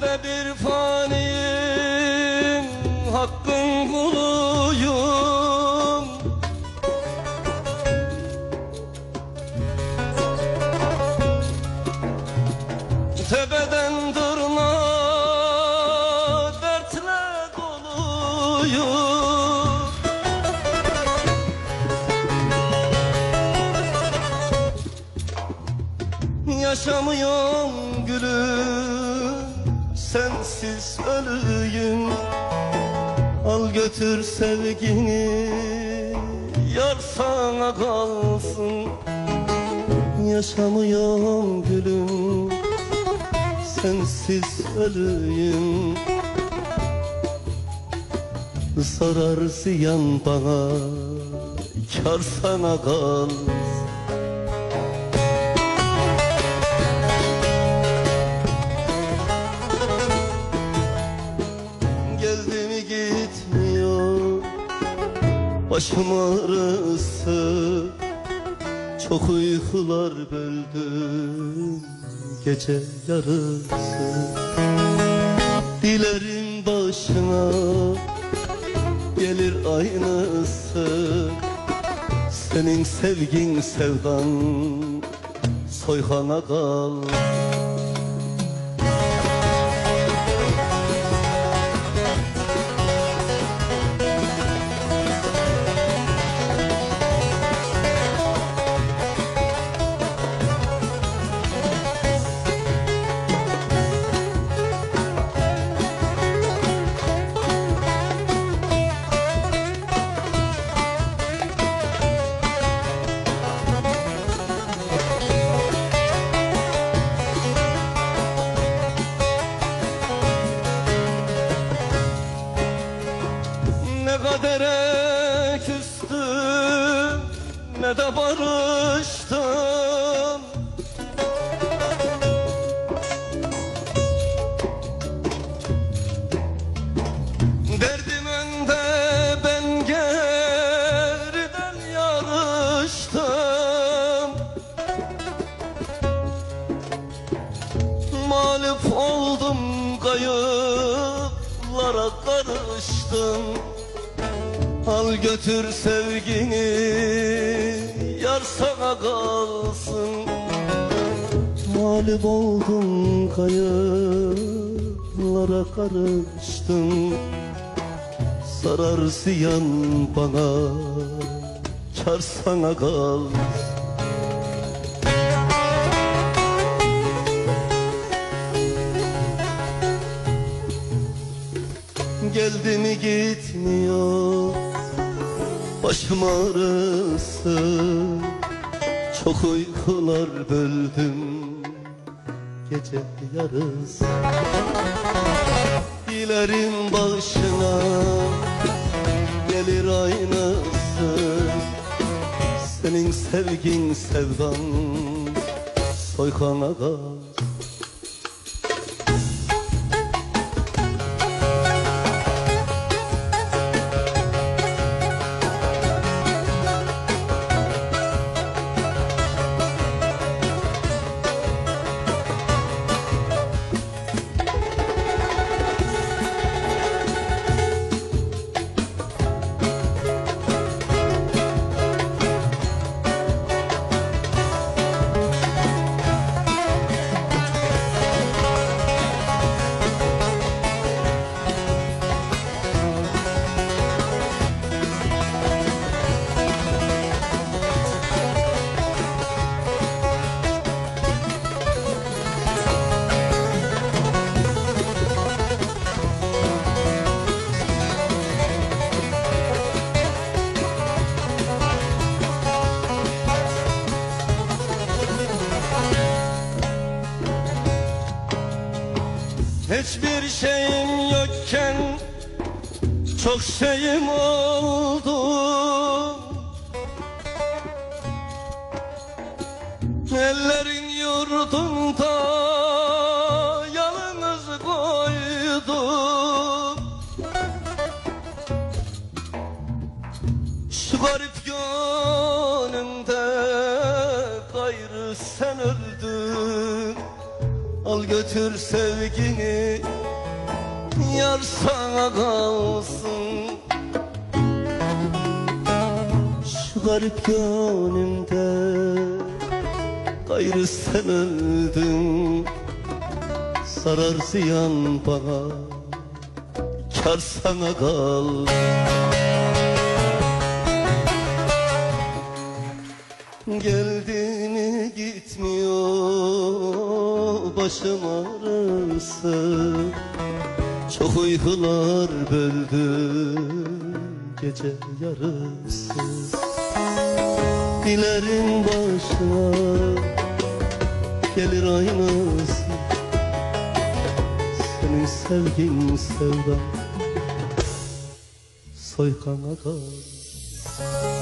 de bir faniyim Hakkın kuluyum. Tepeden durma Dertle doluyum. Yaşamıyorum gülüm. Sensiz ölüyüm. Al götür sevgini. Yar sana kalsın. Yaşamıyorum gülüm. Sensiz ölüyüm. Sarar ziyan bana. Kar sana kalsın Başım ağrısı Çok uykular böldüm Gece yarısı. Dilerim başına Gelir aynısı. Senin sevgin sevdan Soyhana kal ne de barıştım. Derdim önde ben yarıştım. Mağlup oldum kayıplara karıştım. Al götür sevgini Yar sana kalsın. Mağlup oldum kayıplara karıştım Sarar ziyan bana Kar sana kalsın. Geldi mi gitmiyor Başım ağrısı Çok uykular böldüm Gece yarısı. Dilerim başına Gelir aynısı Senin sevgin sevdan Soykana kal Hiçbir şeyim yokken çok şeyim oldu. Ellerin yurdunda yalnız koydum Şu garip gönlümde gayrı sen öldün Al götür sevgini Yar sana kalsın. Şu garip gönlümde Gayrı sen öldün. Sarar ziyan bana Kar sana kal Geldi mi gitmiyor başım ağrısı Çok uykular böldü gece yarısı. Dilerin başına gelir aynısı Senin sevgin sevdan soykana kal